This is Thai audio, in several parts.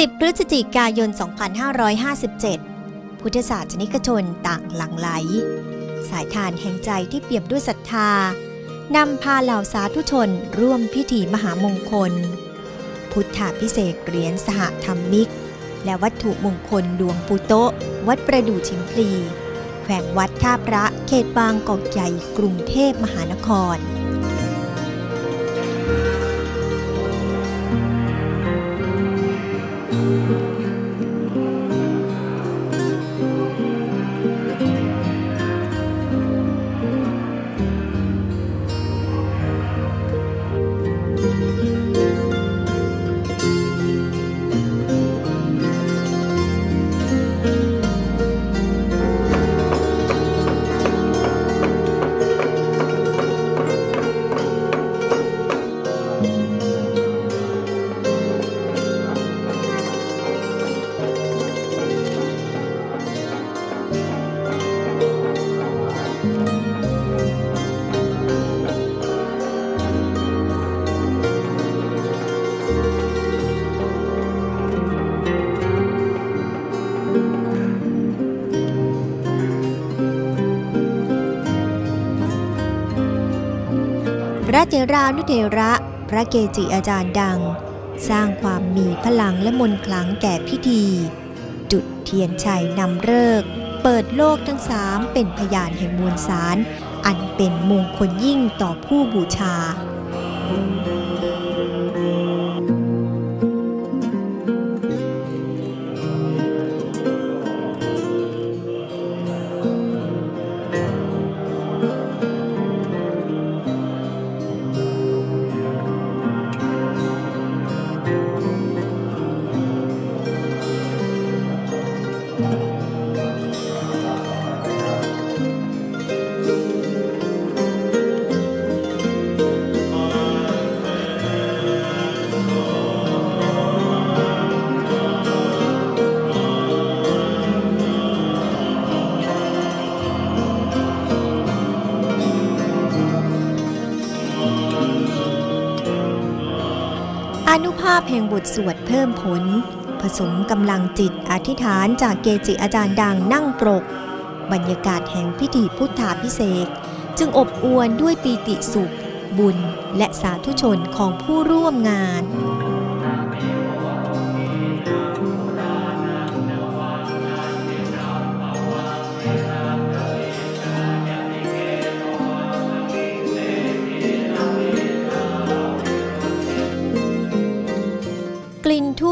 10 พฤศจิกายน 2557 พุทธศาสนิกชนต่างหลั่งไหล สายทานแห่งใจที่เปี่ยมด้วยศรัทธานำพาเหล่าสาธุชนร่วมพิธีมหามงคล พุทธาพิเศษเหรียญสหธรรมิก และวัตถุมงคลดวงปูโตะ วัดประดู่ชิมพลี แขวงวัดท่าพระเขตบางกอกใหญ่กรุงเทพมหานคร พ ระเถรานุเถระ พระเกจิอาจารย์ดัง สร้างความมีพลังและมนคลังแก่พิธี จุดเทียนชัยนำเลิก เปิดโลกทั้งสามเป็นพยานแห่งมวลสาร อันเป็นมงคลยิ่งต่อผู้บูชาาพแห่งบทสวดเพิ่มผล ผสมกำลังจิตอธิษฐานจากเกจิอาจารย์ดังนั่งปรก บรรยากาศแห่งพิธีพุทธาพิเศษจึงอบอวลด้วยปีติสุข บุญและสาธุชนของผู้ร่วมงาน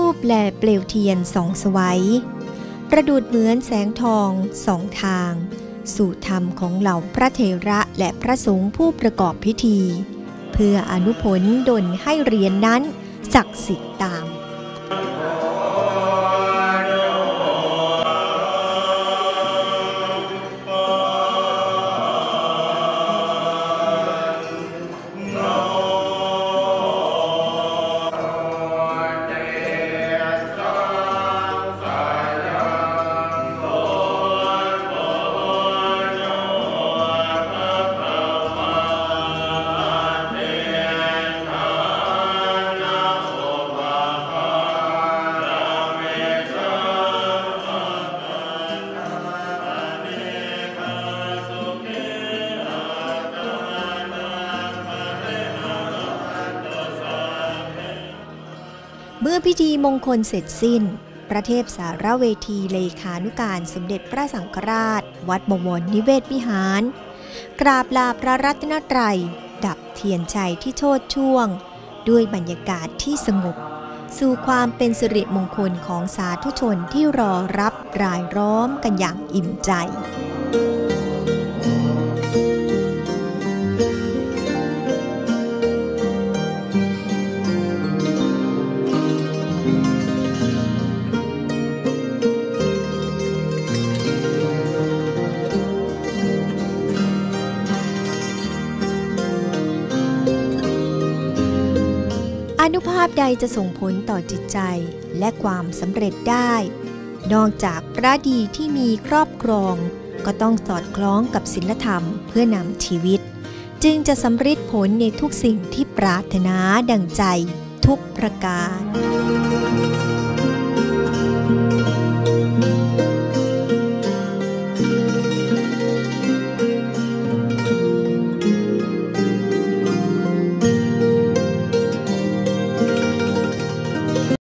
รูปแลเปลวเทียนสองสวัย ประดุดเหมือนแสงทองสองทาง สู่ธรรมของเหล่าพระเทระและพระสงฆ์ผู้ประกอบพิธี เพื่ออนุผลดลให้เรียนนั้นศักดิ์สิทธิ์ตาม มื่อพิธีมงคลเสร็จสิ้น พระเทพสารเวทีเลขานุการสมเด็จพระสังฆราช วัดบวรนิเวศวิหาร กราบลาพระรัตนตรัย ดับเทียนชัยที่โชดช่วง ด้วยบรรยากาศที่สงบ สู่ความเป็นสิริมงคลของสาธุชนที่รอรับรายล้อมกันอย่างอิ่มใจ นุภาพใดจะส่งผลต่อจิตใจและความสำเร็จได้ นอกจากพระดีที่มีครอบครอง ก็ต้องสอดคล้องกับศีลธรรมเพื่อนำชีวิต จึงจะสำเร็จผลในทุกสิ่งที่ปรารถนาดังใจทุกประการ